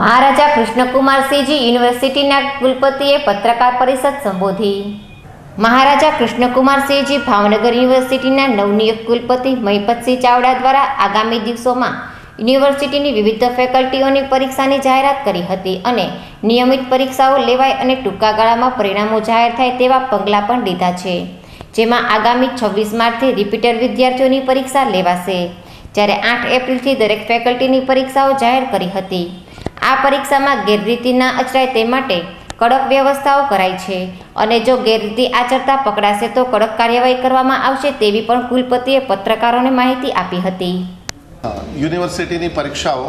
મહારાજા કૃષ્ણકુમારસિંહજી યુનિવર્સિટીના કુલપતિએ પત્રકાર પરિષદ સંબોધી. મહારાજા કૃષ્ણકુમારસિંહજી ભાવનગર યુનિવર્સિટીના નવનિયુક્ત કુલપતિ મહિપતસિંહ ચાવડા દ્વારા આગામી દિવસોમાં યુનિવર્સિટીની વિવિધ ફેકલ્ટીઓની પરીક્ષાની જાહેરાત કરી હતી અને નિયમિત પરીક્ષાઓ લેવાય અને ટૂંકા ગાળામાં પરિણામો જાહેર થાય તેવા પગલાં પણ લીધા છે. જેમાં આગામી છવ્વીસ માર્ચથી રિપીટર વિદ્યાર્થીઓની પરીક્ષા લેવાશે. જ્યારે આઠ એપ્રિલથી દરેક ફેકલ્ટીની પરીક્ષાઓ જાહેર કરી હતી. આ પરીક્ષામાં ગેરરીતિ ના અચરાય તે માટે કડક વ્યવસ્થાઓ કરાઈ છે અને જો ગેરરીતિ આચરતા પકડાશે તો કડક કાર્યવાહી કરવામાં આવશે તેવી પણ કુલપતિએ પત્રકારોને માહિતી આપી હતી. યુનિવર્સિટીની પરીક્ષાઓ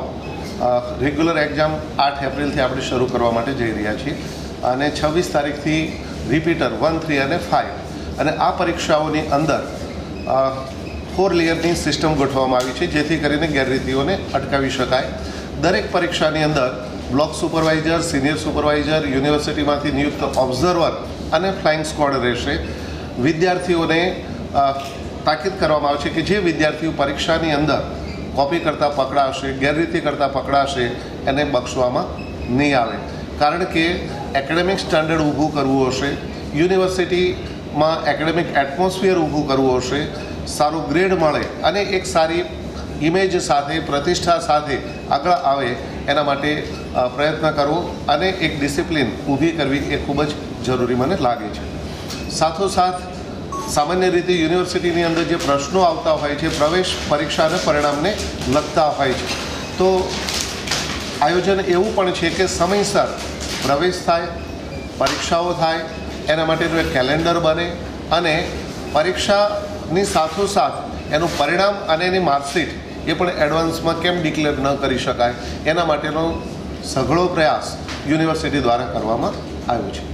રેગ્યુલર એક્ઝામ આઠ એપ્રિલથી આપણે શરૂ કરવા માટે જઈ રહ્યા છીએ અને છવ્વીસ તારીખથી રિપીટર વન, થ્રી અને ફાઇવ અને આ પરીક્ષાઓની અંદર ફોર લેયરની સિસ્ટમ ગોઠવવામાં આવી છે જેથી કરીને ગેરરીતિઓને અટકાવી શકાય દરેક પરીક્ષાની અંદર બ્લોક સુપરવાઇઝર, સિનિયર સુપરવાઇઝર, યુનિવર્સિટીમાંથી નિયુક્ત ઓબ્ઝર્વર અને ફ્લાઇંગ સ્ક્વોડ રહેશે. વિદ્યાર્થીઓને તાકીદ કરવામાં આવે છે કે જે વિદ્યાર્થીઓ પરીક્ષાની અંદર કોપી કરતાં પકડાશે, ગેરરીતિ કરતાં પકડાશે, એને બક્ષવામાં નહીં આવે. કારણ કે એકેડેમિક સ્ટાન્ડર્ડ ઊભું કરવું હશે, યુનિવર્સિટીમાં એકેડેમિક એટમોસ્ફિયર ઊભું કરવું હશે, સારું ગ્રેડ મળે અને એક સારી ઇમેજ સાથે, પ્રતિષ્ઠા સાથે આગળ આવે એના માટે પ્રયત્ન કરવો અને એક ડિસિપ્લિન ઊભી કરવી એ ખૂબ જ જરૂરી મને લાગે છે. સાથોસાથ, સામાન્ય રીતે યુનિવર્સિટીની અંદર જે પ્રશ્નો આવતા હોય છે, પ્રવેશ પરીક્ષાને પરિણામને લગતા હોય છે. તો આયોજન એવું પણ છે કે સમયસર પ્રવેશ થાય, પરીક્ષાઓ થાય, એના માટેનું એક કેલેન્ડર બને અને પરીક્ષાની સાથોસાથ એનું પરિણામ અને એની માર્કશીટ એ પણ એડવાન્સમાં કેમ ડિક્લેર ન કરી શકાય? એના માટેનો સઘળો પ્રયાસ યુનિવર્સિટી દ્વારા કરવામાં આવ્યો છે.